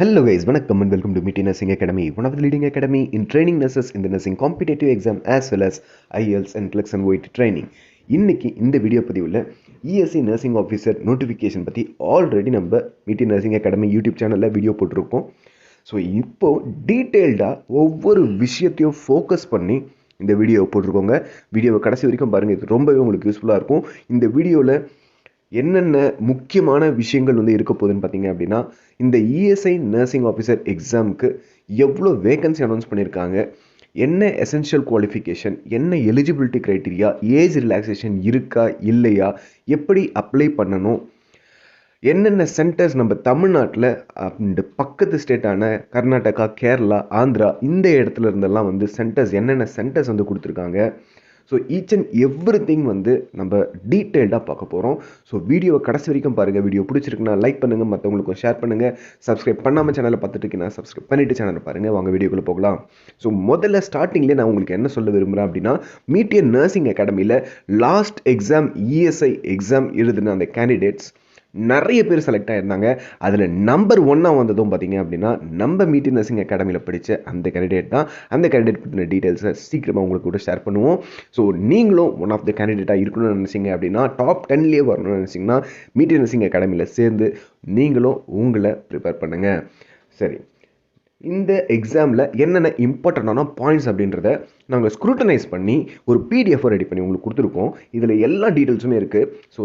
Hello guys, வணக்கம் and welcome to mitti Nursing Academy, one of the leading academy in training nurses in the nursing competitive exam as well as IELTS and Flex and Weight training. இன்னைக்கு இந்த video பதிவில் ESC nursing officer notification பற்றி already நம்ம மிட்டி nursing academy YouTube சேனலில் video போட்டிருக்கோம். So இப்போ டீட்டெயில்டாக ஒவ்வொரு விஷயத்தையும் ஃபோக்கஸ் பண்ணி இந்த வீடியோவை போட்டிருக்கோங்க. வீடியோவை கடைசி வரைக்கும் பாருங்கள் இது ரொம்பவே உங்களுக்கு யூஸ்ஃபுல்லாக இருக்கும். இந்த வீடியோவில் என்னென்ன முக்கியமான விஷயங்கள் வந்து இருக்க போகுதுன்னு பார்த்தீங்க அப்படின்னா இந்த இஎஸ்ஐ நர்சிங் ஆஃபீஸர் எக்ஸாமுக்கு எவ்வளோ வேகன்சி அனௌன்ஸ் பண்ணியிருக்காங்க என்ன எசென்ஷியல் குவாலிஃபிகேஷன் என்ன எலிஜிபிலிட்டி க்ரைட்டீரியா ஏஜ் ரிலாக்ஸேஷன் இருக்கா இல்லையா எப்படி அப்ளை பண்ணணும் என்னென்ன சென்டர்ஸ் நம்ம தமிழ்நாட்டில் அந்த பக்கத்து ஸ்டேட்டான கர்நாடகா கேரளா ஆந்திரா இந்த இடத்துல இருந்தெல்லாம் வந்து சென்டர்ஸ் என்னென்ன சென்டர்ஸ் வந்து கொடுத்துருக்காங்க so each and every thing வந்து நம்ம டீட்டெயில்டாக பார்க்க போகிறோம் ஸோ வீடியோவை கடைசி வரைக்கும் பாருங்கள் வீடியோ பிடிச்சிருக்குன்னா லைக் பண்ணுங்கள் மற்றவங்களுக்கும் ஷேர் பண்ணுங்கள் சப்ஸ்கிரைப் பண்ணாமல் சேனலை பார்த்துட்டு இருக்கீங்கன்னா சப்ஸ்கிரைப் பண்ணிவிட்டு சேனலை பாருங்கள் வாங்க வீடியோக்குள்ளே போகலாம். ஸோ முதல்ல ஸ்டார்டிங்லேயே நான் உங்களுக்கு என்ன சொல்ல விரும்புகிறேன் அப்படின்னா மீட்டியன் நர்சிங் அகாடமியில் லாஸ்ட் எக்ஸாம் இஎஸ்ஐ எக்ஸாம் எழுதின அந்த கேண்டிடேட்ஸ் நிறைய பேர் செலக்ட் ஆகிருந்தாங்க அதில் நம்பர் ஒன்னாக வந்ததும் பார்த்தீங்க அப்படின்னா நம்ம மீட்டி நர்சிங் அகாடமியில் படித்த அந்த கேண்டிடேட் தான். அந்த கேண்டிடேட் பற்றின டீட்டெயில்ஸை சீக்கிரமாக உங்களுக்கு கூட ஷேர் பண்ணுவோம். ஸோ நீங்களும் ஒன் ஆஃப் த கேண்டிடேட்டாக இருக்கணும்னு நினச்சிங்க அப்படின்னா டாப் டென்லேயே வரணும்னு நினச்சிங்கன்னா மீட்டி நர்சிங் அகாடமியில் சேர்ந்து நீங்களும் உங்களை ப்ரிப்பேர் பண்ணுங்கள் சரி. இந்த எக்ஸாமில் என்னென்ன இம்பார்ட்டண்டான பாயிண்ட்ஸ் அப்படின்றத நாங்கள் ஸ்க்ரூட்டனைஸ் பண்ணி ஒரு பிடிஎஃப் ரெடி பண்ணி உங்களுக்கு கொடுத்துருக்கோம். இதில் எல்லா டீட்டெயில்ஸுமே இருக்குது ஸோ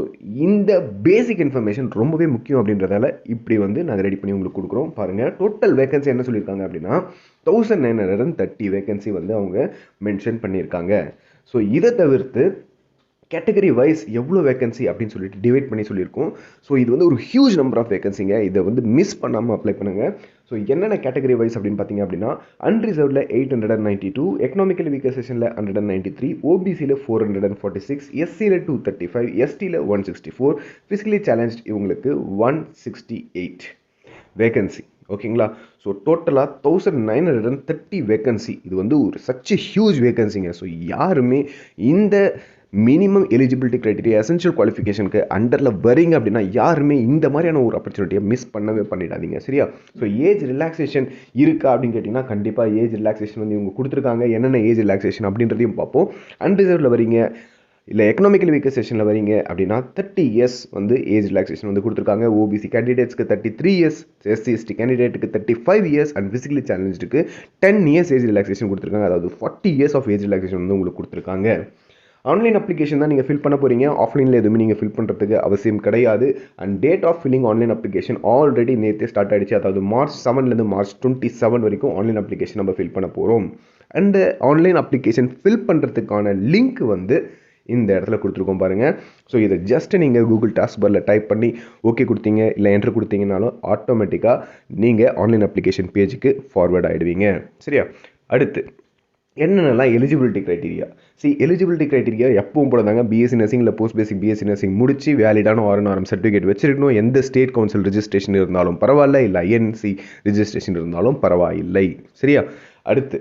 இந்த பேசிக் இன்ஃபர்மேஷன் ரொம்பவே முக்கியம் அப்படின்றதால இப்படி வந்து நாங்கள் ரெடி பண்ணி உங்களுக்கு கொடுக்குறோம். பாருங்கள் டோட்டல் வேகன்சி என்ன சொல்லியிருக்காங்க அப்படின்னா thousand nine hundred and thirty vacancy வந்து அவங்க மென்ஷன் பண்ணியிருக்காங்க. ஸோ இதை தவிர்த்து கேட்டகரி வைஸ் எவ்வளோ வேகன்சி அப்படின்னு சொல்லிட்டு டிவைட் பண்ணி சொல்லியிருக்கோம். ஸோ இது வந்து ஒரு ஹியூஜ் நம்பர் ஆஃப் வேகன்சிங்க இதை வந்து மிஸ் பண்ணாமல் அப்ளை பண்ணுங்கள் ஸோ என்னென்ன கேட்டகரி வைஸ் அப்படின்னு பார்த்தீங்க அப்படின்னா அன்ரிசர்வ்டில் eight hundred and ninety two economical weaker செஷனில் hundred and ninety three ஓபிசியில் four hundred and forty six எஸ்சியில் two thirty five எஸ்டியில் one sixty four physically challenge இவங்களுக்கு ஒன் சிக்ஸ்டி எயிட் வேகன்சி ஓகேங்களா? So டோட்டலாக thousand nine hundred and thirty vacancy இது வந்து ஒரு such huge வேகன்சிங்க so யாருமே இந்த minimum eligibility criteria essential குவாலிஃபிகேஷனுக்கு அண்டரில் வரீங்க அப்படின்னா யாருமே இந்த மாதிரியான ஒரு ஆப்பர்ச்சுனிட்டியை மிஸ் பண்ணவே பண்ணிடாதீங்க. சரியா? ஸோ ஏஜ் ரிலாக்ஸேஷன் இருக்கா அப்படின்னு கேட்டிங்கன்னா கண்டிப்பாக ஏஜ் ரிலாக்ஸேஷன் வந்து இவங்க கொடுத்துருக்காங்க. என்னென்ன ஏஜ் ரிலாக்ஸேஷன் அப்படின்றதையும் பார்ப்போம். அன்ரிசர்வில் வரீங்க இல்லை எக்கனாமிக்கல் வீக்கர் செஷனில் வரீங்க அப்படின்னா தேர்ட்டி இயர்ஸ் வந்து ஏஜ் ரிலாக்ஸேஷன் வந்து கொடுத்துருக்காங்க. OBC கேண்டிடேட்ஸ்க்கு thirty three years SC ST கேண்டிடேட்டுக்கு thirty five years and physically சேலஞ்சுக்கு ten years age relaxation கொடுத்துருக்காங்க. அதாவது forty years of age relaxation வந்து உங்களுக்கு கொடுத்துருக்காங்க. ஆன்லைன் அப்ளிகேஷன் தான் நீங்கள் ஃபில் பண்ண போகிறீங்க ஆஃப்லைனில் எதுவுமே நீங்கள் ஃபில் பண்ணுறதுக்கு அவசியம் கிடையாது. And date of filling online application already நேற்றே ஸ்டார்ட் ஆகிடுச்சு அதாவது மார்ச் செவன்லேருந்து மார்ச் டுவெண்ட்டி செவன் வரைக்கும் ஆன்லைன் அப்ளிகேஷன் நம்ம ஃபில் பண்ண போகிறோம் அண்டு ஆன்லைன் அப்ளிகேஷன் ஃபில் பண்ணுறதுக்கான லிங்க் வந்து இந்த இடத்துல கொடுத்துருக்கோம் பாருங்கள் ஸோ இதை ஜஸ்ட் நீங்கள் கூகுள் டாஸ்க் பாரில் டைப் பண்ணி ஓகே கொடுத்தீங்க இல்லை என்ட்ரு கொடுத்தீங்கனாலும் ஆட்டோமேட்டிக்காக நீங்கள் ஆன்லைன் அப்ளிகேஷன் பேஜுக்கு ஃபார்வேர்ட் ஆகிடுவீங்க சரியா? அடுத்து என்னென்னலாம் எலிஜிபிலிட்டி க்ரைட்டீரியா சி எலிஜிபிலிட்டி க்ரைட்டீரியா எப்பவும் போல தாங்க பிஎஸ்சி நர்சிங் இல்லை போஸ்ட் பேசிக் பிஎஸ்சி நர்சிங் முடிச்சு வேலிடான ஆர்என்ஆர்எம் சர்டிஃபிகேட் வச்சிருக்கணும். எந்த ஸ்டேட் கவுன்சில் ரிஜிஸ்ட்ரேஷன் இருந்தாலும் பரவாயில்ல இல்லை ஐஎன்சி ரிஜிஸ்ட்ரேஷன் இருந்தாலும் பரவாயில்லை. சரியா? அடுத்து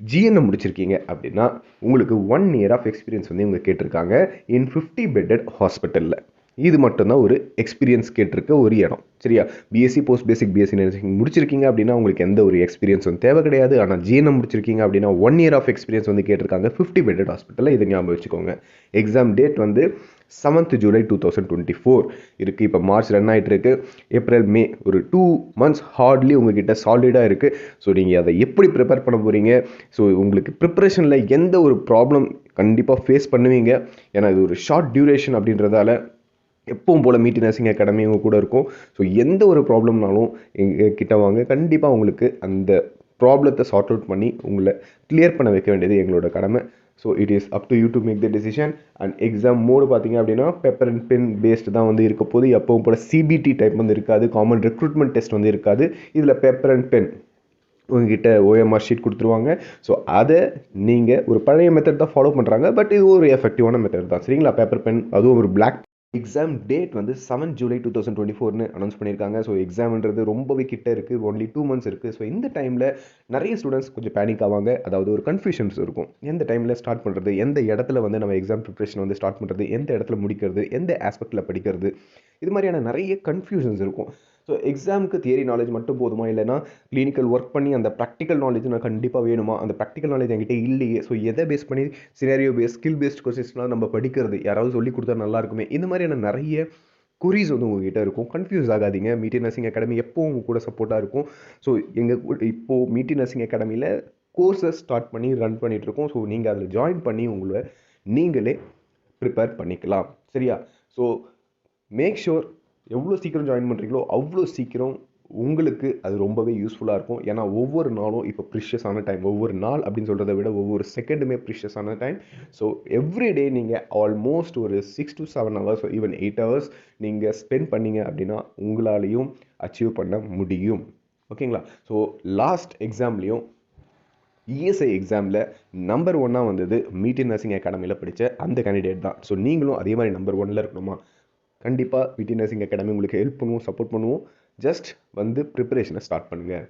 ஜிஎன்எம் முடிச்சிருக்கீங்க அப்படின்னா உங்களுக்கு ஒன் இயர் ஆஃப் எக்ஸ்பீரியன்ஸ் வந்து இவங்க கேட்டிருக்காங்க இன் ஃபிஃப்டி பெட்டட் ஹாஸ்பிட்டலில் இது மட்டும்தான் ஒரு எக்ஸ்பீரியன்ஸ் கேட்டிருக்க ஒரு இடம். சரியா? BSc post basic BSc nursing முடிச்சிருக்கீங்க அப்படின்னா உங்களுக்கு எந்த ஒரு எக்ஸ்பீரியன்ஸும் தேவை கிடையாது. ஆனால் ஜிஎன்எம் முடிச்சிருக்கீங்க அப்படின்னா ஒன் இயர் ஆஃப் எக்ஸ்பீரியன்ஸ் வந்து கேட்டிருக்காங்க. ஃபிஃப்டி பெட்டட் ஹாஸ்பிட்டலில் இதை ஞாபகம் வச்சுக்கோங்க. எக்ஸாம் டேட் வந்து seventh July two thousand twenty four இருக்குது இப்போ மார்ச் ரன் ஆகிட்டு இருக்கு ஏப்ரல் மே ஒரு டூ மந்த்ஸ் ஹார்ட்லி உங்ககிட்ட சாலிடாக இருக்குது ஸோ நீங்கள் அதை எப்படி ப்ரிப்பேர் பண்ண போகிறீங்க ஸோ உங்களுக்கு ப்ரிப்பரேஷனில் எந்த ஒரு ப்ராப்ளம் கண்டிப்பாக ஃபேஸ் பண்ணுவீங்க? ஏன்னா இது ஒரு ஷார்ட் டியூரேஷன் அப்படின்றதால எப்பவும் போல் மீட்டி நர்சிங் அகாடமி உங்கள் கூட இருக்கும். ஸோ எந்த ஒரு ப்ராப்ளம்னாலும் எங்கள் கிட்ட வாங்க. கண்டிப்பாக உங்களுக்கு அந்த ப்ராப்ளத்தை சார்ட் அவுட் பண்ணி உங்களை கிளியர் பண்ண வைக்க வேண்டியது எங்களோட கடமை. So it is up to you to make the decision and exam mode பார்த்தீங்க அப்படின்னா பேப்பர் அண்ட் பென் பேஸ்டு தான் வந்து இருக்க போது எப்பவும் போல் சிபிடி டைப் வந்து இருக்காது. காமன் ரெக்ரூட்மெண்ட் டெஸ்ட் வந்து இருக்காது. இதில் பேப்பர் அண்ட் பென் உங்ககிட்ட ஓஎம்ஆர் ஷீட் கொடுத்துருவாங்க. ஸோ அதை நீங்கள் ஒரு பழைய மெத்தட் தான் ஃபாலோ பண்ணுறாங்க பட் இது ஒரு எஃபெக்டிவான மெத்தட் தான். சரிங்களா? பேப்பர் பென் அதுவும் ஒரு பிளாக் எக்ஸாம் டேட் வந்து seven July two thousand twenty ஃபோர்னு அனௌன்ஸ் பண்ணியிருக்காங்க. ஸோ எக்ஸாம்ன்றது ரொம்பவே கிட்ட இருக்குது ஒன்லி டூ மந்த்ஸ் இருக்குது ஸோ இந்த டைமில் நிறைய ஸ்டூடெண்ட்ஸ் கொஞ்சம் பேனிக் ஆவாங்க. அதாவது ஒரு கன்ஃபியூஷன்ஸ் இருக்கும். எந்த டைமில் ஸ்டார்ட் பண்ணுறது எந்த இடத்துல வந்து நம்ம எக்ஸாம் ப்ரிப்ரேஷன் வந்து ஸ்டார்ட் பண்ணுறது எந்த இடத்துல முடிக்கிறது? எந்த ஆஸ்பெக்டில் படிக்கிறது? இது மாதிரியான நிறைய கன்ஃபியூஷன்ஸ் இருக்கும். ஸோ எக்ஸாமுக்கு தியரி நாலேஜ் மட்டும் போதுமா? இல்லைனா கிளினிக்கல் ஒர்க் பண்ணி அந்த ப்ராக்டிக்கல் நாலேஜ் நான் கண்டிப்பாக வேணுமா? அந்த ப்ராக்டிக்கல் நாலேஜ் என்கிட்ட இல்லையே. ஸோ எதை பேஸ் பண்ணி சினாரியோ பேஸ் ஸ்கில் பேஸ்ட் கொஸ்டின்ஸ்லாம் நம்ம படிக்கிறது? யாராவது சொல்லி கொடுத்தா நல்லா இருக்குமே? இந்த மாதிரியான நிறைய குறிஸ் வந்து உங்ககிட்ட இருக்கும். கன்ஃபியூஸ் ஆகாதீங்க. மீட்டி நர்சிங் அகாடமி எப்போவும் உங்கள் கூட சப்போர்ட்டாக இருக்கும். ஸோ எங்கள் இப்போது மீட்டி நர்சிங் அகாடமியில் கோர்ஸஸ் ஸ்டார்ட் பண்ணி ரன் பண்ணிகிட்ருக்கோம் ஸோ நீங்கள் அதில் ஜாயின் பண்ணி உங்களை நீங்களே ப்ரிப்பேர் பண்ணிக்கலாம். சரியா? ஸோ மேக் ஷோர் எவ்வளோ சீக்கிரம் ஜாயின் பண்ணுறீங்களோ அவ்வளோ சீக்கிரம் உங்களுக்கு அது ரொம்பவே யூஸ்ஃபுல்லாக இருக்கும். ஏன்னா ஒவ்வொரு நாளும் இப்போ ப்ரிஷியஸான டைம் ஒவ்வொரு நாள் அப்படின்னு சொல்கிறத விட ஒவ்வொரு செகண்டுமே ப்ரிஷியஸான டைம் ஸோ எவ்ரிடே நீங்கள் ஆல்மோஸ்ட் ஒரு six to seven hours even eight hours நீங்கள் ஸ்பெண்ட் பண்ணீங்க அப்படின்னா உங்களாலையும் அச்சீவ் பண்ண முடியும். ஓகேங்களா ஸோ லாஸ்ட் எக்ஸாம்லேயும் இஎஸ்ஐ எக்ஸாமில் நம்பர் ஒன்னாக வந்தது மீட்டி நர்சிங் அகாடமியில் படித்த அந்த கேண்டிடேட் தான். ஸோ நீங்களும் அதே மாதிரி நம்பர் ஒன்னில் இருக்கணுமா? கண்டிப்பாக விடி நர்சிங் அகாடமி உங்களுக்கு ஹெல்ப் பண்ணுவோம் சப்போர்ட் பண்ணுவோம். ஜஸ்ட் வந்து ப்ரிப்பரேஷனை ஸ்டார்ட் பண்ணுங்கள்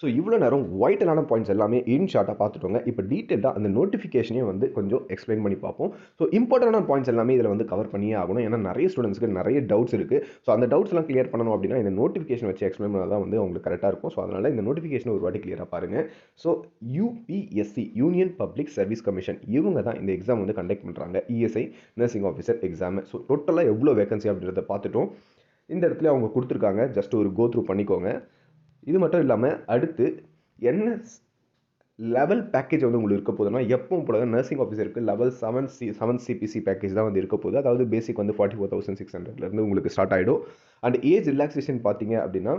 ஸோ இவ்வளோ நேரம் ஒயிட்டலான பாயிண்ட்ஸ் எல்லாமே இன் ஷார்ட்டாக பார்த்துட்டோங்க. இப்போ டீட்டெயிலாக அந்த நோட்டிஃபிகேஷனே வந்து கொஞ்சம் எக்ஸ்பிளைன் பண்ணி பார்ப்போம். ஸோ இம்பார்ட்டண்டான பாயிண்ட்ஸ் எல்லாமே இதில் வந்து கவர் பண்ணியே ஆகணும். ஏன்னா நிறைய ஸ்டூடெண்ட்ஸ்க்கு நிறைய டவுட்ஸ் இருக்குது ஸோ அந்த டவுட்ஸ்லாம் கிளியர் பண்ணணும் அப்படின்னா இந்த நோட்டிஃபிகேஷன் வச்சு எக்ஸ்பிளைன் பண்ணால் தான் வந்து உங்களுக்கு கரெக்டாக இருக்கும். ஸோ அதனால் இந்த நோட்டிஃபிகேஷன் ஒரு வாட்டி கிளியராக பாருங்கள் so UPSC union public service commission இவங்க தான் இந்த எக்ஸாம் வந்து கண்டக்ட் பண்ணுறாங்க ESI nursing officer exam so டோட்டலாக எவ்வளோ வேகன்சி அப்படின்றத பார்த்துட்டோம். இந்த இடத்துல அவங்க கொடுத்துருக்காங்க. ஜஸ்ட் ஒரு கோ த்ரூ பண்ணிக்கோங்க. இது மட்டும் இல்லாமல் அடுத்து என்ன லெவல் பேக்கேஜ் வந்து உங்களுக்கு இருக்க போதுன்னா எப்பவும் போல nursing ஆஃபீஸருக்கு level seven C seven CPC package தான் வந்து இருக்க போகுது. அதாவது பேசிக் வந்து ஃபார்ட்டி ஃபோர் தௌசண்ட் சிக்ஸ் ஹண்ட்ரட்லேருந்து உங்களுக்கு ஸ்டார்ட் ஆகிடும் அண்ட் ஏஜ் ரிலாக்ஸேஷன் பார்த்தீங்க அப்படின்னா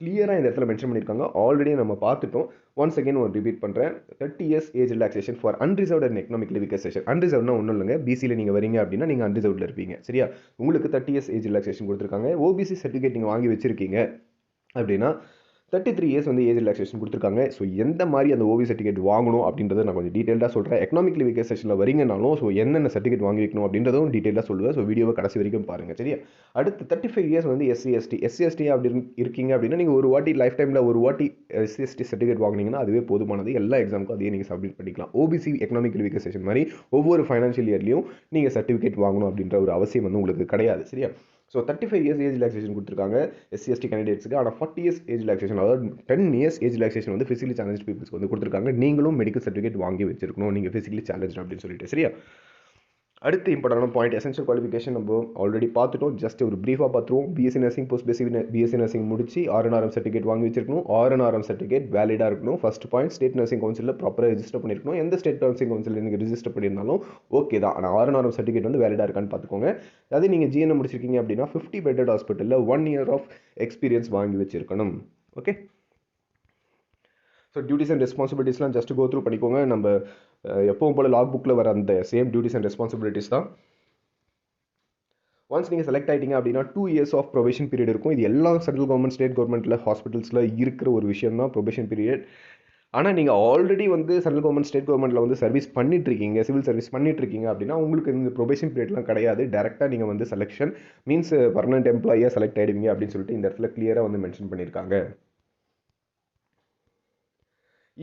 கிளியராக இந்த இடத்துல மென்ஷன் பண்ணியிருக்காங்க. ஆல்ரெடி நம்ம பார்த்துட்டோம். ஒன்ஸ் அகைன் ஒரு ரிப்பீட் பண்ணுறேன் thirty years age relaxation for unreserve and economically section அன்ரிசர்வ்னா ஒன்றும் இல்லைங்க. பிசியில் நீங்கள் வரீங்க அப்படின்னா நீங்கள் அன்ரிசர்வ்டில் இருப்பீங்க. சரியா? உங்களுக்கு தேர்ட்டி இயர்ஸ் ஏஜ் ரிலாக்ஸேஷன் கொடுத்துருக்காங்க. ஓபிசி சர்டிஃபிகேட் நீங்கள் வாங்கி வச்சிருக்கீங்க அப்படின்னா தேர்ட்டி த்ரீ இயர்ஸ் வந்து ஏஜ் ரிலாக்ஸேஷன் கொடுத்துருக்காங்க. ஸோ எந்த மாதிரி அந்த ஓவி சர்டிஃபிகேட் வாங்கணும் அப்படின்றத நான் கொஞ்சம் டீட்டெயிலாக சொல்கிறேன் எக்கனாமிக் லிவிகல் செஷனில் வரீங்கனாலும் ஸோ என்னென்ன சர்டிஃபிகேட் வாங்கி வைக்கணும் அப்படின்றதும் டீட்டெயிலாக சொல்லுவேன். ஸோ வீடியோவை கடைசி வரைக்கும் பாருங்கள் சரியா? அடுத்து தேர்ட்டி ஃபைவ் இயர்ஸ் வந்து எஸ்சி எஸ்டி எஸ்சி எஸ்டி அப்படி இருக்கீங்க அப்படின்னா நீங்கள் ஒரு வாட்டி லைஃப் டைமில் ஒரு வாட்டி எஸ்சி எஸ்டி சர்டிஃபிகேட் வாங்கினீங்கன்னா அதுவே போதுமானது. எல்லா எக்ஸாமுக்கும் அதையே நீங்கள் சப்மிட் பண்ணிக்கலாம். ஓபிசி எக்கனாமிக் லிவிகல் செஷன் மாதிரி ஒவ்வொரு ஃபைனான்ஷியல் இயர்லையும் நீங்கள் சர்டிஃபிகேட் வாங்கணும் அப்படின்ற ஒரு அவசியம் வந்து உங்களுக்கு கிடையாது சரியா? So thirty five years age relaxation கொடுத்துருக்காங்க எஸ்சி எஸ்டி கேண்டிடேட்ஸ்க்கு ஆனால் ஃபார்ட்டி இயர்ஸ் ஏஜ் ரிலாக்ஸேஷன் அதாவது டென் இயர்ஸ் ஏஜ் ரிலாக்ஸேஷன் வந்து ஃபிசிக்கலி சேலஞ்ச் பீப்புள்ஸ்க்கு வந்து கொடுத்துருக்காங்க. நீங்களும் மெடிக்கல் சர்டிஃபிகேட் வாங்கி வச்சிருக்கணும். நீங்கள் ஃபிசிக்கலி சேலஞ்ச் அப்படின்னு சொல்லிட்டு சரியா? அடுத்து இம்பார்ட்டன்டான பாயிண்ட் எசென்ஷியல் குவாலிஃபிகேஷன் நம்ம ஆல்ரெடி பார்த்துட்டோம். ஜஸ்ட் ஒரு ப்ரீஃபாக பார்த்துருவோம். BSc nursing post basic BSc nursing முடிச்சு ஆர்என்ஆர்எம் சர்டிஃபிகேட் வாங்கி வச்சிருக்கணும். ஆர்என்ஆர்எம் சர்டிஃபிகேட் வேலிடாக இருக்கணும். ஃபர்ஸ்ட் பாயிண்ட் ஸ்டேட் நர்சிங் கவுன்சிலில் ப்ராப்பராக ரெஜிஸ்டர் பண்ணியிருக்கணும் எந்த ஸ்டேட் நர்சிங் கவுன்சில் நீங்கள் ரெஜிஸ்டர் பண்ணியிருந்தாலும் ஓகே தான். ஆனால் ஆர்என்ஆர்எம் சர்டிஃபிகேட் வந்து வேலிடாக இருக்கான்னு பார்த்துக்கோங்க. அதே நீங்கள் ஜிஎன்எம் முடிச்சிருக்கீங்க அப்படின்னா ஃபிஃப்டி பெட்டட் ஹாஸ்பிட்டலில் ஒன் இயர் ஆஃப் எக்ஸ்பீரியன்ஸ் வாங்கி வச்சிருக்கணும். ஓகே ஸோ டியூட்டிஸ் அண்ட் ரெஸ்பான்சிபிலிட்டிஸ்லாம் ஜஸ்ட் கோ த்ரூ பண்ணிக்கோங்க. நம்ம எப்பவும் போல் லாக் புக்கில் வர அந்த சேம் டியூட்டிஸ் அண்ட் ரெஸ்பான்சிபிலிட்டிஸ் தான். ஒன்ஸ் நீங்கள் செலக்ட் ஆகிட்டீங்க அப்படின்னா two years of probation period இருக்கும். இது எல்லா சென்ட்ரல் கவர்மெண்ட் ஸ்டேட் கவர்மெண்ட்டில் ஹாஸ்பிட்டல்ஸில் இருக்கிற ஒரு விஷயம் தான் ப்ரொபேஷன் பீரியட் ஆனால் நீங்கள் ஆல்ரெடி வந்து சென்ட்ரல் கவர்மெண்ட் ஸ்டேட் கவர்மெண்ட்டில் வந்து சர்வீஸ் பண்ணிட்டுருக்கீங்க சிவில் சர்வீஸ் பண்ணிட்டுருக்கீங்க அப்படின்னா உங்களுக்கு இந்த ப்ரொபேஷன் பீரியட்லாம் கிடையாது. டேரெக்டாக நீங்கள் வந்து செலெக்ஷன் மீன்ஸ் பர்மனன்ட் எம்ப்ளாயியாக செலக்ட் ஆகிடுவீங்க அப்படின்னு சொல்லிட்டு இந்த இடத்துல கிளியராக வந்து மென்ஷன் பண்ணியிருக்காங்க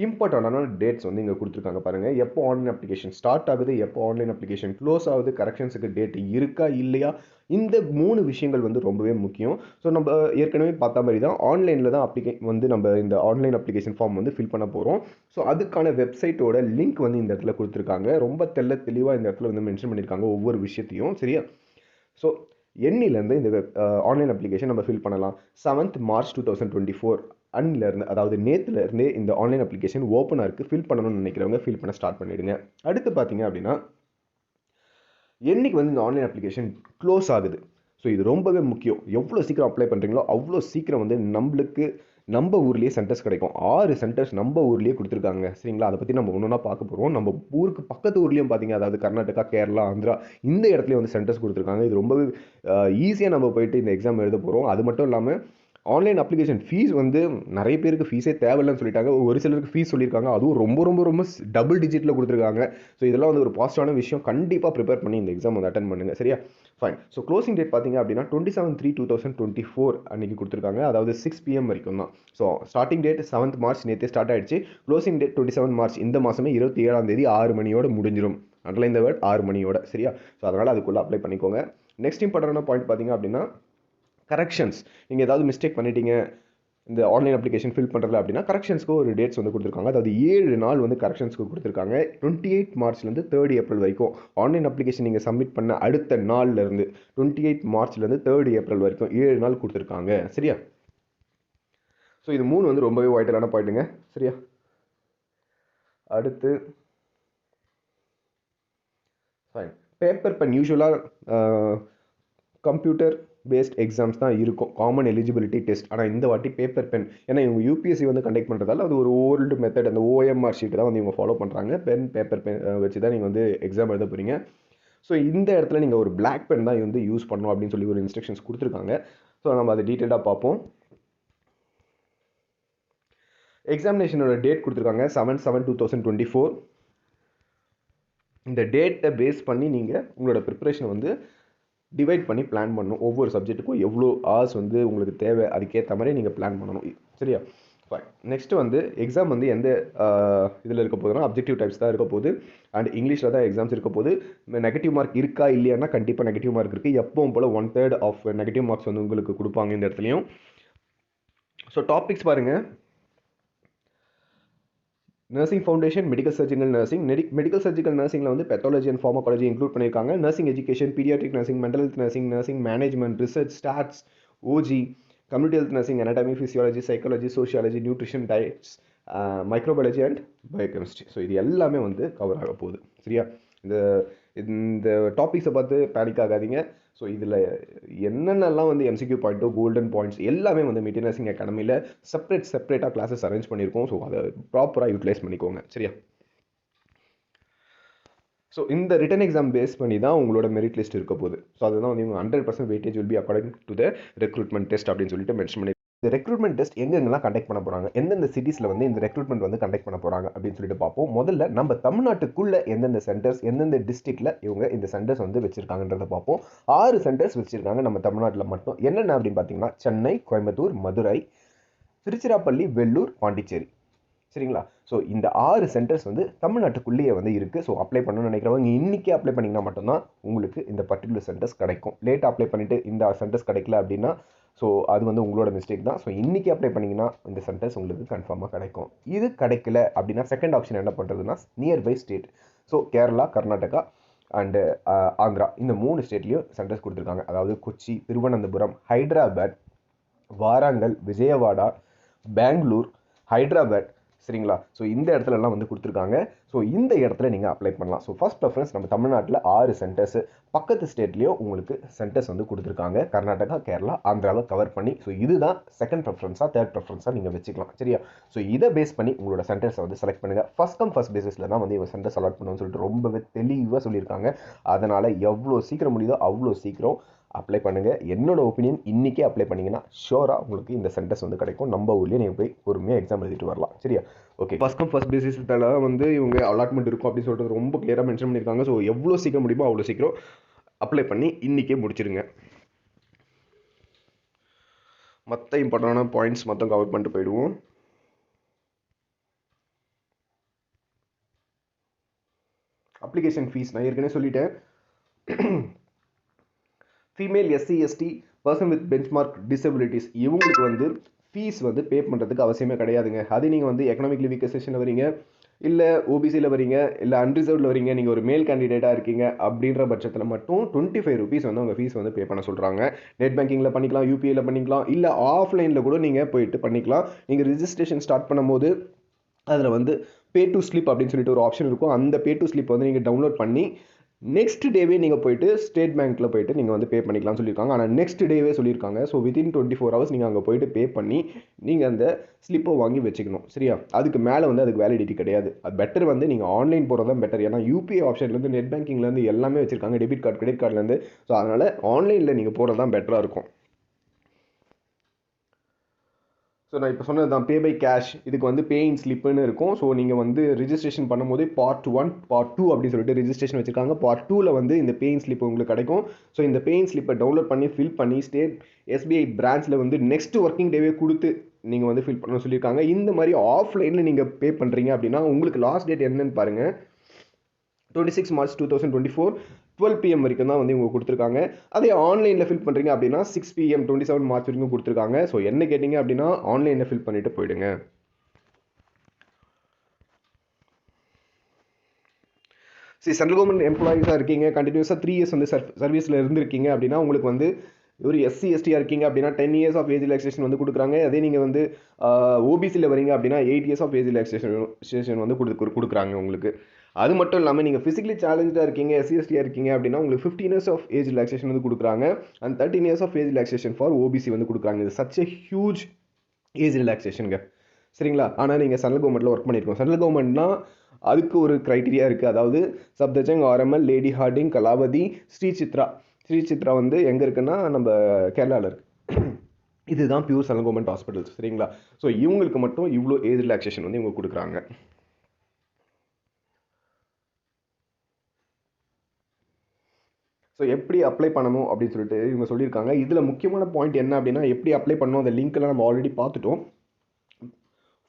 இம்பார்ட்டண்டான டேட்ஸ் வந்து இங்கே கொடுத்துருக்காங்க பாருங்கள் எப்போ ஆன்லைன் அப்ளிகேஷன் ஸ்டார்ட் ஆகுது? எப்போ ஆன்லைன் அப்ளிகேஷன் க்ளோஸ் ஆகுது? கரெக்ஷன்ஸுக்கு டேட் இருக்கா? இல்லையா? இந்த மூணு விஷயங்கள் வந்து ரொம்பவே முக்கியம். ஸோ நம்ம ஏற்கனவே பார்த்த மாதிரி தான் ஆன்லைனில் தான் அப்ளிகே வந்து நம்ம இந்த ஆன்லைன் அப்ளிகேஷன் ஃபார்ம் வந்து ஃபில் பண்ண போகிறோம் ஸோ அதுக்கான வெப்சைட்டோட லிங்க் வந்து இந்த இடத்துல கொடுத்துருக்காங்க. ரொம்ப தெல்ல தெளிவாக இந்த இடத்துல வந்து மென்ஷன் பண்ணியிருக்காங்க ஒவ்வொரு விஷயத்தையும். சரியா? ஸோ எண்ணிலேருந்து இந்த வெப் ஆன்லைன் அப்ளிகேஷன் நம்ம ஃபில் பண்ணலாம். Seventh March two thousand twenty four அன்னிலேருந்து அதாவது நேற்றுலேருந்தே இந்த ஆன்லைன் அப்ளிகேஷன் ஓப்பனாக இருக்குது ஃபில் பண்ணணும்னு நினைக்கிறவங்க ஃபில் பண்ண ஸ்டார்ட் பண்ணிவிடுங்க அடுத்து பார்த்தீங்க அப்படின்னா என்னைக்கு வந்து இந்த ஆன்லைன் அப்ளிகேஷன் க்ளோஸ் ஆகுது? ஸோ இது ரொம்பவே முக்கியம். எவ்வளோ சீக்கிரம் அப்ளை பண்ணுறீங்களோ அவ்வளோ சீக்கிரம் வந்து நம்மளுக்கு நம்ம ஊர்லேயே சென்டர்ஸ் கிடைக்கும். ஆறு சென்டர்ஸ் நம்ம ஊர்லேயே கொடுத்துருக்காங்க. சரிங்களா? அதை பற்றி நம்ம ஒன்று ஒன்றா பார்க்க போகிறோம் நம்ம ஊருக்கு பக்கத்து ஊர்லேயும் பார்த்தீங்க அதாவது கர்நாடகா கேரளா ஆந்திரா இந்த இடத்துலையும் வந்து சென்டர்ஸ் கொடுத்துருக்காங்க. இது ரொம்பவே ஈஸியாக நம்ம போயிட்டு இந்த எக்ஸாம் எழுத போகிறோம் அது மட்டும் இல்லாமல் ஆன்லைன் அப்ளிகேஷன் ஃபீஸ் வந்து நிறைய பேருக்கு ஃபீஸே தேவையில்லைன்னு சொல்லிட்டாங்க. ஒரு சிலருக்கு ஃபீஸ் சொல்லியிருக்காங்க. அதுவும் ரொம்ப ரொம்ப ரொம்ப டபுள் டிஜிட்டில் கொடுத்துருக்காங்க. ஸோ இதெல்லாம் வந்து ஒரு பாசிட்டிவான விஷயம். கண்டிப்பாக ப்ரிப்பேர் பண்ணி இந்த எக்ஸாம் வந்து அட்டன் பண்ணுங்கள் சரியா? ஃபைன் ஸோ க்ளோசிங் டேட் பார்த்தீங்க அப்படின்னா twenty seven three two thousand twenty four அன்றைக்கி கொடுத்துருக்காங்க. அதாவது சிக்ஸ் பிஎம் வரைக்கும் தான். So starting date seventh March நேற்றே ஸ்டார்ட் ஆகிடுச்சு closing date twenty seven March இந்த மாதமே இருபத்தி ஏழாம் தேதி ஆறு மணியோட முடிஞ்சிடும் அண்டர்லைன் இந்த வேர்ட் ஆறு மணியோட. சரியா? ஸோ அதனால் அதுக்குள்ளே அப்ளை பண்ணிக்கோங்க. நெக்ஸ்ட் இம்பார்ட்டன்டான பாயிண்ட் பார்த்தீங்க அப்படின்னா கரெக்ஷன்ஸ் நீங்கள் ஏதாவது மிஸ்டேக் பண்ணிட்டீங்க இந்த ஆன்லைன் அப்ளிகேஷன் ஃபில் பண்ணுறதுல அப்படின்னா கரெக்ஷன்ஸ்க்கு ஒரு டேட்ஸ் வந்து கொடுத்துருக்காங்க. அதாவது ஏழு நாள் வந்து கரெக்ஷன்ஸ்க்கு கொடுத்துருக்காங்க. டுவெண்ட்டி எயிட் மார்ச்லேருந்து தேர்ட் ஏப்ரல் வரைக்கும் ஆன்லைன் அப்ளிகேஷன் நீங்கள் சப்மிட் பண்ண அடுத்த நாள்லேருந்து டுவெண்ட்டி எயிட் மார்ச்லேருந்து தேர்ட் ஏப்ரல் வரைக்கும் ஏழு நாள் கொடுத்துருக்காங்க. சரியா? ஸோ இது மூணு வந்து ரொம்பவே வைட்டலான பாயிண்ட்டுங்க சரியா? அடுத்து ஃபைன் பேப்பர் பென் யூஸ்வலாக கம்ப்யூட்டர் பேஸ்ட் எக்ஸாம்ஸ் தான் இருக்கும். காமன் எலிஜிபிலிட்டி டெஸ்ட் ஆனால் இந்த வாட்டி பேப்பர் பென் ஏன்னா இவங்க யூபிஎஸ்சி வந்து கண்டக்ட் பண்ணுறதால அது ஒரு ஓல்டு மெத்தட் அந்த ஓஎம்ஆர் ஷீட் தான் வந்து இவங்க ஃபாலோ பண்ணுறாங்க பென் பேப்பர் பென் வச்சு தான் நீங்கள் வந்து எக்ஸாம் எழுத போகிறீங்க ஸோ இந்த இடத்துல நீங்கள் ஒரு பிளாக் பென் தான் வந்து யூஸ் பண்ணணும் அப்படின்னு சொல்லி ஒரு இன்ஸ்ட்ரக்ஷன்ஸ் கொடுத்துருக்காங்க. ஸோ நம்ம அதை டீட்டெயிலாக பார்ப்போம். எக்ஸாமினேஷனோட டேட் கொடுத்துருக்காங்க. Seven seven two thousand twenty four இந்த டேட்டை பேஸ் பண்ணி நீங்கள் உங்களோட ப்ரிப்பரேஷன் வந்து டிவைட் பண்ணி பிளான் பண்ணணும். ஒவ்வொரு சப்ஜெக்ட்டுக்கும் எவ்வளோ ஹவர்ஸ் வந்து உங்களுக்கு தேவை அதுக்கேற்ற மாதிரி நீங்கள் பிளான் பண்ணணும். சரியா? ஃபைன் நெக்ஸ்ட்டு வந்து எக்ஸாம் வந்து எந்த இதில் இருக்க போகுதுன்னா அப்ஜெக்டிவ் டைப்ஸ் தான் இருக்க போகுது. அண்ட் இங்கிலீஷில் தான் எக்ஸாம்ஸ் இருக்க போது நெகட்டிவ் மார்க் இருக்கா இல்லையானா கண்டிப்பாக நெகட்டிவ் மார்க் இருக்குது எப்பவும் போல் one third of negative marks வந்து உங்களுக்கு கொடுப்பாங்க இந்த இடத்துலையும். ஸோ டாபிக்ஸ் பாருங்கள் nursing foundation medical surgical nursing medical surgical நர்சிங்கில் வந்து பெத்தாலஜி அண்ட் ஃபார்மகாலஜி இன்க்ளூட் பண்ணியிருக்காங்க. Nursing education paediatric nursing mental health nursing nursing management research stats OG community health nursing anatomy physiology psychology sociology nutrition diets microbiology and biochemistry so இது எல்லாமே வந்து cover ஆக போகுது. சரியா? இந்த இந்த டாபிக்ஸை பார்த்து பேனிக் ஆகாதீங்க. ஸோ இதில் என்னென்னலாம் வந்து எம்சிக்யூ பாயிண்ட்டோ கோல்டன் பாயிண்ட்ஸ் எல்லாமே வந்து மீட்டி நர்சிங் அகாடமியில் செப்பரேட் செப்பரேட்டாக கிளாஸஸ் அரேஞ்ச் பண்ணியிருக்கோம். ஸோ அதை ப்ராப்பராக யூட்டிலைஸ் பண்ணிக்கோங்க. சரியா? ஸோ இந்த ரிட்டன் எக்ஸாம் பேஸ் பண்ணி தான் உங்களோட மெரிட் லிஸ்ட் இருக்க போகுது. ஸோ அதுதான் வந்து இவங்க hundred percent weightage will be according to the recruitment test அப்படின்னு சொல்லிட்டு மென்ஷன் பண்ணி இந்த ரெக்ரூட்மெண்ட் டெஸ்ட் எங்கெங்கெல்லாம் கண்டக்ட் பண்ண போகிறாங்க எந்தெந்த சிட்டிஸில் வந்து இந்த ரெக்ரூட்மெண்ட் வந்து கண்டக்ட் பண்ண போகிறாங்க அப்படின்னு சொல்லிட்டு பார்ப்போம். முதல்ல நம்ம தமிழ்நாட்டுக்குள்ள எந்தெந்த சென்டர்ஸ் எந்தெந்த டிஸ்ட்ரிக்டில் இவங்க இந்த சென்டர்ஸ் வந்து வச்சுருக்காங்கன்றதை பார்ப்போம். ஆறு சென்டர்ஸ் வச்சுருக்காங்க நம்ம தமிழ்நாட்டில் மட்டும். என்னென்ன அப்படின்னு பார்த்தீங்கன்னா சென்னை கோயம்புத்தூர் மதுரை திருச்சிராப்பள்ளி வெள்ளூர் பாண்டிச்சேரி. சரிங்களா? ஸோ இந்த ஆறு சென்டர்ஸ் வந்து தமிழ்நாட்டுக்குள்ளேயே வந்து இருக்குது ஸோ அப்ளை பண்ணணும்னு நினைக்கிறவங்க இன்றைக்கே அப்ளை பண்ணிங்கன்னா மட்டும்தான் உங்களுக்கு இந்த பர்டிகுலர் சென்டர்ஸ் கிடைக்கும். லேட் அப்ளை பண்ணிவிட்டு இந்த சென்டர்ஸ் கிடைக்கல அப்படின்னா ஸோ அது வந்து உங்களோட மிஸ்டேக் தான். ஸோ இன்றைக்கி அப்ளை பண்ணிங்கன்னா இந்த சென்டர்ஸ் உங்களுக்கு கன்ஃபார்மாக கிடைக்கும். இது கிடைக்கல அப்படின்னா செகண்ட் ஆப்ஷன் என்ன பண்ணுறதுன்னா nearby state so Kerala Karnataka and Andhra இந்த மூணு ஸ்டேட்லேயும் சென்டர்ஸ் கொடுத்துருக்காங்க. அதாவது கொச்சி திருவனந்தபுரம் ஹைதராபாத் வாராங்கல் விஜயவாடா பெங்களூர் ஹைதராபாத் சரிங்களா? ஸோ இந்த இடத்துலலாம் வந்து கொடுத்துருக்காங்க. ஸோ இந்த இடத்துல நீங்கள் அப்ளை பண்ணலாம். ஸோ ஃபஸ்ட் ப்ரிஃபரன்ஸ் நம்ம தமிழ்நாட்டில் ஆறு சென்டர்ஸ் பக்கத்து ஸ்டேட்லேயும் உங்களுக்கு சென்டர்ஸ் வந்து கொடுத்துருக்காங்க. கர்நாடகா கேரளா ஆந்திராவை கவர் பண்ணி. ஸோ இதுதான் செகண்ட் ப்ரிஃபரன்ஸாக தேர்ட் ப்ரிஃபரன்ஸாக நீங்கள் வச்சுக்கலாம். சரியா? ஸோ இதை பேஸ் பண்ணி உங்களோட சென்டர்ஸை வந்து செலக்ட் பண்ணுங்கள் ஃபஸ்ட் கம் ஃபஸ்ட் பேசிஸில் தான் வந்து இவங்க சென்டர் செலக்ட் பண்ணுவோம்னு சொல்லிட்டு ரொம்பவே தெளிவாக சொல்லியிருக்காங்க. அதனால் எவ்வளோ சீக்கிரம் முடியுதோ அவ்வளோ சீக்கிரம் அப்ளை பண்ணுங்கள் என்னோடய ஒப்பீனியன் இன்றைக்கே அப்ளை பண்ணிங்கன்னா ஷோராக உங்களுக்கு இந்த சென்டர்ஸ் வந்து கிடைக்கும். நம்ம ஊர்லேயே நீங்கள் போய் பொறுமையாக எக்ஸாம் எழுதிட்டு வரலாம். சரியா? ஓகே ஃபஸ்ட் கம் ஃபஸ்ட் பேசிஸில் வந்து இவங்க அலாட்மெண்ட் இருக்கும் அப்படின்னு சொல்கிறது ரொம்ப கிளியராக மென்ஷன் பண்ணியிருக்காங்க. ஸோ எவ்வளோ சீக்கிரம் முடியுமோ அவ்வளோ சீக்கிரம் அப்ளை பண்ணி இன்றைக்கே முடிச்சிருங்க. மற்ற இம்பார்ட்டண்டான பாயிண்ட்ஸ் மொத்தம் கவர் பண்ணிட்டு போயிடுவோம். அப்ளிகேஷன் ஃபீஸ் நான் ஏற்கனவே சொல்லிட்டேன். Female SC ST person with benchmark disabilities இவங்களுக்கு வந்து ஃபீஸ் வந்து பே பண்ணுறதுக்கு அவசியமே கிடையாதுங்க. அது நீங்கள் வந்து எக்கனாமிக்லி வீக்கர் செஷனில் வரீங்க இல்லை ஓபிசியில் வரீங்க இல்லை அன்ரிசர்வ்டில் வரீங்க நீங்கள் ஒரு மேல் கேண்டிடேட்டாக இருக்கீங்க அப்படின்ற பட்சத்தில் மட்டும் டுவெண்ட்டி ஃபைவ் ருபீஸ் வந்து உங்கள் ஃபீஸ் வந்து பே பண்ண சொல்கிறாங்க நெட் பேங்கிங்கில் பண்ணிக்கலாம் யூபிஐயில் பண்ணிக்கலாம் இல்லை ஆஃப்லைனில் கூட நீங்கள் போயிட்டு பண்ணிக்கலாம். நீங்கள் ரிஜிஸ்ட்ரேஷன் ஸ்டார்ட் பண்ணும்போது அதில் வந்து பே டு ஸ்லிப் அப்படின்னு சொல்லிட்டு ஒரு ஆப்ஷன் இருக்கும். அந்த பே டு ஸ்லிப் வந்து நீங்கள் டவுன்லோட் பண்ணி நெக்ஸ்ட் டேவே நீங்கள் போயிட்டு ஸ்டேட் பேங்க்கில் போயிட்டு நீங்கள் வந்து பே பண்ணிக்கலாம்னு சொல்லியிருக்காங்க. ஆனால் நெக்ஸ்ட் டேவே சொல்லியிருக்காங்க. So within twenty four hours நீங்கள் அங்கே போயிட்டு பே பண்ணி நீங்கள் அந்த ஸ்லிப்பை வாங்கி வச்சுக்கணும். சரியா? அதுக்கு மேலே வந்து அதுக்கு வேலிடிட்டி கிடையாது. அது பெட்டர் வந்து நீங்கள் ஆன்லைன் போகிறது தான் பெட்டர் ஏன்னா யூபிஐ ஆப்ஷன்லேருந்து நெட் பேங்கிங்லேருந்து எல்லாமே வச்சுருக்காங்க. டெபிட் கார்டு கிரெடிட் கார்டுலேருந்து ஸோ அதனால் ஆன்லைனில் நீங்கள் போகிறது தான் பெட்டராக இருக்கும். ஸோ நான் இப்போ சொன்னது தான் பே பை கேஷ் இதுக்கு வந்து பேயின் ஸ்லிப்புன்னு இருக்கும். ஸோ நீங்கள் வந்து ரிஜிஸ்ட்ரேஷன் பண்ணும்போது பார்ட் ஒன் பார்ட் டூ அப்படின்னு சொல்லிட்டு ரிஜிஸ்ட்ரேஷன் வச்சிருக்காங்க. பார்ட் டூவில் வந்து இந்த பேயின் ஸ்லிப் உங்களுக்கு கிடைக்கும். ஸோ இந்த பேயிங் ஸ்லிப்பை டவுன்லோட் பண்ணி ஃபில் பண்ணி ஸ்டேட் எஸ்பிஐ பிரான்ச்சில் வந்து நெக்ஸ்ட் ஒர்க்கிங் டேவே கொடுத்து நீங்கள் வந்து ஃபில் பண்ண சொல்லியிருக்காங்க. இந்த மாதிரி ஆஃப்லைனில் நீங்கள் பே பண்ணுறீங்க அப்படின்னா உங்களுக்கு லாஸ்ட் டேட் என்னன்னு பாருங்கள் twenty six March two thousand twenty four twelve PM வரைக்கும் தான் வந்து இவங்க கொடுத்துருக்காங்க. அதே ஆன்லைனில் ஃபில் பண்ணுறீங்க அப்படின்னா six PM twenty seven March வரைக்கும் கொடுத்துருக்காங்க. ஸோ என்ன கேட்டிங்க அப்படின்னா ஆன்லைனில் ஃபில் பண்ணிவிட்டு போயிடுங்க. சரி சென்ட்ரல் கவர்மெண்ட் எம்ப்ளாயிஸாக இருக்கீங்க. கண்டினியூஸாக த்ரீ இயர்ஸ் வந்து சர்வீஸில் இருந்திருக்கீங்க அப்படின்னா உங்களுக்கு வந்து ஒரு எஸ்சி எஸ்டியாக இருக்கீங்க அப்படின்னா ten years of age relaxation வந்து கொடுக்குறாங்க. அதே நீங்கள் வந்து ஓபிசியில் வரீங்க அப்படின்னா eight years of age relaxation வந்து கொடுக்கு கொடுக்குறாங்க உங்களுக்கு. அது மட்டும் இல்லாமல் நீங்கள் ஃபிசிக்கலி சேலஞ்சாக இருக்கீங்க எஸ்சிஎஸ்டியாக இருக்கீங்க அப்படின்னா உங்களுக்கு fifteen years of age relaxation வந்து கொடுக்குறாங்க. And thirteen years of age relaxation for OBC வந்து கொடுக்குறாங்க. இது சச் எ ஹியூஜ் ஏஜ் ரிலாக்ஸேஷனுங்க சரிங்களா? ஆனால் நீங்கள் சென்ட்ரல் கவர்மெண்ட்டில் ஒர்க் பண்ணியிருக்கோம் சென்ட்ரல் கவர்மெண்ட்னா அதுக்கு ஒரு க்ரைட்டீரியா இருக்குது அதாவது Safdarjung RML Lady Hardinge Kalawati Shri Chitra Shri Chitra வந்து எங்கே இருக்குன்னா நம்ம கேரளாவில் இருக்குது இதுதான் பியூர் சென்ட்ரல் கவர்மெண்ட் ஹாஸ்பிட்டல்ஸ் சரிங்களா? ஸோ இவங்களுக்கு மட்டும் இவ்வளோ ஏஜ் ரிலாக்ஸேஷன் வந்து இவங்க கொடுக்குறாங்க. ஸோ எப்படி அப்ளை பண்ணணும் அப்படின்னு சொல்லிட்டு இவங்க சொல்லியிருக்காங்க. இதில் முக்கியமான பாயிண்ட் என்ன அப்படின்னா எப்படி அப்ளை பண்ணணும் அந்த லிங்க்கெல்லாம் நம்ம ஆல்ரெடி பார்த்துட்டோம்.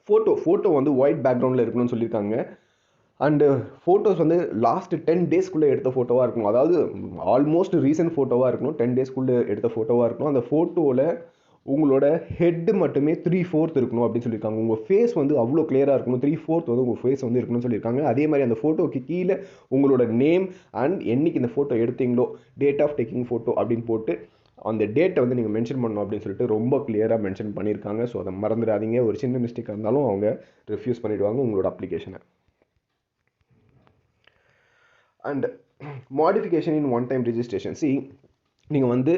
ஃபோட்டோ ஃபோட்டோ வந்து ஒயிட் பேக்ரவுண்டில் இருக்கணும்னு சொல்லியிருக்காங்க. அண்டு ஃபோட்டோஸ் வந்து லாஸ்ட் டென் டேஸ்க்குள்ளே எடுத்த ஃபோட்டோவாக இருக்கணும். அதாவது ஆல்மோஸ்ட் ரீசன்ட் ஃபோட்டோவாக இருக்கணும். டென் டேஸ்க்குள்ளே எடுத்த ஃபோட்டோவாக இருக்கணும். அந்த ஃபோட்டோவில் உங்களோட ஹெட்டு மட்டுமே த்ரீ ஃபோர்த் இருக்கணும் அப்படின்னு சொல்லியிருக்காங்க. உங்கள் ஃபேஸ் வந்து அவ்வளோ கிளியராக இருக்கணும். த்ரீ ஃபோர்த் வந்து உங்கள் ஃபேஸ் வந்து இருக்கணும்னு சொல்லியிருக்காங்க. அதே மாதிரி அந்த ஃபோட்டோக்கு கீழே உங்களோட நேம் அண்ட் என்னைக்கு இந்த ஃபோட்டோ எடுத்தீங்களோ டேட் ஆஃப் டேக்கிங் ஃபோட்டோ அப்படின்னு போட்டு அந்த டேட்டை வந்து நீங்கள் மென்ஷன் பண்ணணும் அப்படின்னு சொல்லிட்டு ரொம்ப கிளியராக மென்ஷன் பண்ணியிருக்காங்க. ஸோ அதை மறந்துடாதீங்க. ஒரு சின்ன மிஸ்டேக் இருந்தாலும் அவங்க ரிஃப்யூஸ் பண்ணிவிடுவாங்க உங்களோட அப்ளிகேஷனை and modification in one time registration C நீங்கள் வந்து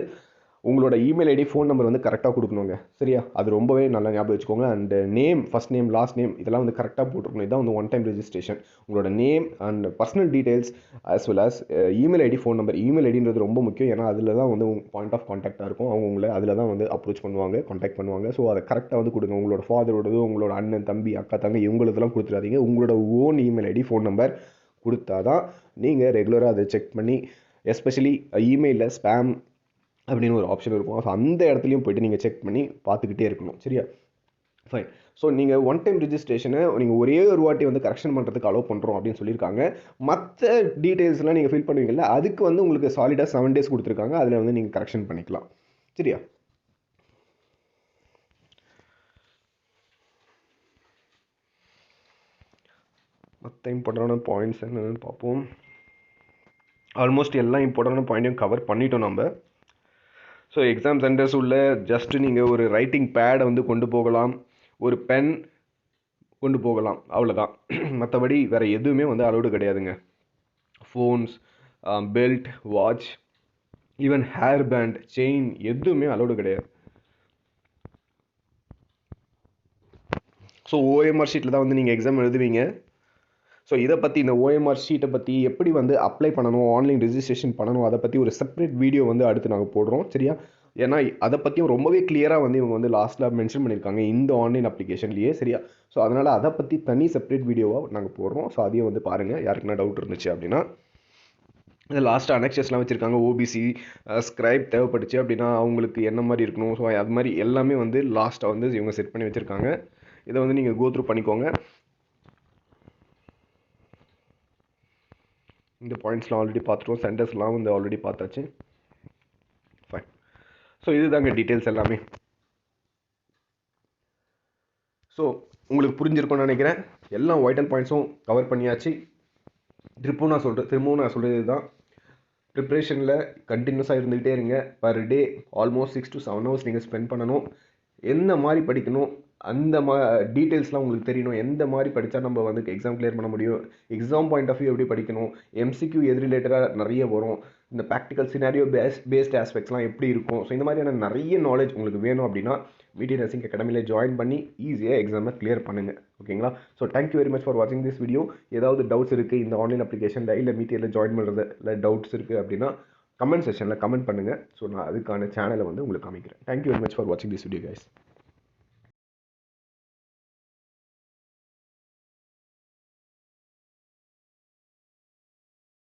உங்களோட இமெயில் ஐடி ஃபோன் நம்பர் வந்து கரெக்டாக கொடுக்கணுங்க. சரியா? அது ரொம்பவே நல்லா ஞாபகம் வச்சுக்கோங்க. And name first name last name இதெல்லாம் வந்து கரெக்டாக போட்டுருக்கணும். இதான் வந்து ஒன் டைம் ரெஜிஸ்ட்ரேஷன் உங்களோட name and personal details as well as email ID phone number email ஐடின்றது ரொம்ப முக்கியம். ஏன்னா அதில் தான் வந்து பாயிண்ட் ஆஃப் கான்டாக்டாக இருக்கும். அவங்க உங்களை அதில் தான் வந்து அப்ரோச் பண்ணுவாங்க கான்டாக்ட் பண்ணுவாங்க. ஸோ அதை கரெக்டாக வந்து கொடுங்க. உங்களோட ஃபாதரோடது உங்களோட அண்ணன் தம்பி அக்கா தங்க இவங்களுக்கெல்லாம் கொடுத்துடாதீங்க. உங்களோட own email ID phone number கொடுத்தா தான் நீங்கள் ரெகுலராக அதை செக் பண்ணி எஸ்பெஷலி இமெயிலில் ஸ்பேம் அப்படின்னு ஒரு ஆப்ஷன் இருக்கும். ஸோ அந்த இடத்துலையும் போயிட்டு நீங்கள் செக் பண்ணி பார்த்துக்கிட்டே இருக்கணும். சரியா? ஃபைன் ஸோ நீங்கள் ஒன் டைம் ரிஜிஸ்ட்ரேஷனை நீங்கள் ஒரே ஒரு வாட்டி வந்து கரெக்ஷன் பண்ணுறதுக்கு அலோவ் பண்ணுறோம் அப்படின்னு சொல்லியிருக்காங்க. மற்ற டீட்டெயில்ஸ்லாம் நீங்கள் ஃபில் பண்ணுவீங்கல்ல அதுக்கு வந்து உங்களுக்கு சாலிடாக செவன் டேஸ் கொடுத்துருக்காங்க. அதில் வந்து நீங்கள் கரெக்ஷன் பண்ணிக்கலாம். சரியா? மற்ற இம்பார்ட்டண்டான பாயிண்ட்ஸ் என்னென்னு பார்ப்போம். ஆல்மோஸ்ட் எல்லா இம்பார்ட்டண்டான பாயிண்ட்டையும் கவர் பண்ணிட்டோம் நம்ம. ஸோ எக்ஸாம் சென்டர்ஸ் உள்ள ஜஸ்ட் நீங்கள் ஒரு ரைட்டிங் பேடை வந்து கொண்டு போகலாம். ஒரு பென் கொண்டு போகலாம். அவ்வளோதான் மற்றபடி வேறு எதுவுமே வந்து அலோடு கிடையாதுங்க. Phones belt watch even hair band chain எதுவுமே அலோடு கிடையாது. ஸோ ஓஎம்ஆர் ஷீட்டில் தான் வந்து நீங்கள் எக்ஸாம் எழுதுவீங்க. ஸோ இதை பற்றி இந்த ஓஎம்ஆர் ஷீட்டை பற்றி எப்படி வந்து அப்ளை பண்ணணும் ஆன்லைன் ரெஜிஸ்ட்ரேஷன் பண்ணணும் அதை பற்றி ஒரு செப்பரேட் வீடியோ வந்து அடுத்து நாங்கள் போடுறோம் சரியா? ஏன்னா அதை பற்றியும் ரொம்பவே கிளியராக வந்து இவங்க வந்து லாஸ்ட்டில் மென்ஷன் பண்ணியிருக்காங்க இந்த ஆன்லைன் அப்ளிகேஷன்லேயே சரியா? ஸோ அதனால் அதை பற்றி தனி செப்பரேட் வீடியோவாக நாங்கள் போடுறோம். ஸோ அதையும் வந்து பாருங்கள் யாருக்குன்னா டவுட் இருந்துச்சு அப்படின்னா இந்த லாஸ்ட் அனெக்சஸ்லாம் வச்சுருக்காங்க ஓபிசி ஸ்க்ரைப் தேவைப்பட்டுச்சு அப்படின்னா அவங்களுக்கு என்ன மாதிரி இருக்கணும்? ஸோ அது மாதிரி எல்லாமே வந்து லாஸ்ட்டாக வந்து இவங்க செட் பண்ணி வச்சுருக்காங்க. இதை வந்து நீங்கள் கோத்ரூ பண்ணிக்கோங்க. இந்த பாயிண்ட்ஸ்லாம் ஆல்ரெடி பார்த்துட்டோம். சென்டர்ஸ்லாம் வந்து ஆல்ரெடி பார்த்தாச்சு. ஃபைன் ஸோ இதுதாங்க டீட்டெயில்ஸ் எல்லாமே. ஸோ உங்களுக்கு புரிஞ்சிருக்கும்னு நினைக்கிறேன். எல்லா வைட்டல் பாயிண்ட்ஸும் கவர் பண்ணியாச்சு. ட்ரிப்பும் நான் சொல்கிறேன் திரும்பவும் நான் சொல்கிறது தான் ப்ரிப்ரேஷனில் கண்டினியூஸாக இருந்துக்கிட்டே இருங்க. Per day almost six to seven hours நீங்கள் ஸ்பெண்ட் பண்ணணும். என்ன மாதிரி படிக்கணும்? அந்த மா டீட்டெயில்ஸ்லாம் உங்களுக்கு தெரியணும். எந்த மாதிரி படித்தா நம்ம வந்து எக்ஸாம் கிளியர் பண்ண முடியும்? எக்ஸாம் பாயிண்ட் ஆஃப் வியூ எப்படி படிக்கணும்? எம்சிக்யூ எது ரிலேட்டடாக நிறைய வரும். இந்த ப்ராக்டிக்கல் சினாரியோ பேஸ் பேஸ்ட் ஆஸ்பெக்ட்ஸ்லாம் எப்படி இருக்கும்? ஸோ இந்த மாதிரியான நிறைய நாலேஜ் உங்களுக்கு வேணும் அப்படின்னா மீடியா நர்சிங் அகாடமியில் ஜாயின் பண்ணி ஈஸியாக எக்ஸாமை கிளியர் பண்ணுங்கள் ஓகேங்களா? So thank you very much for வாட்சிங் திஸ் வீடியோ ஏதாவது டவுட்ஸ் இருக்குது இந்த ஆன்லைன் அப்ளிகேஷனில் இல்லை மீடியாவில் ஜாயின் பண்ணுறது இல்லை டவுட்ஸ் இருக்குது அப்படின்னா கமெண்ட் செஷனில் கமெண்ட் பண்ணுங்கள் ஸோ நான் அதுக்கான சேனலை வந்து உங்களுக்கு காமிக்கிறேன். Thank you very much for வாட்சிங் திஸ் வீடியோ கைஸ்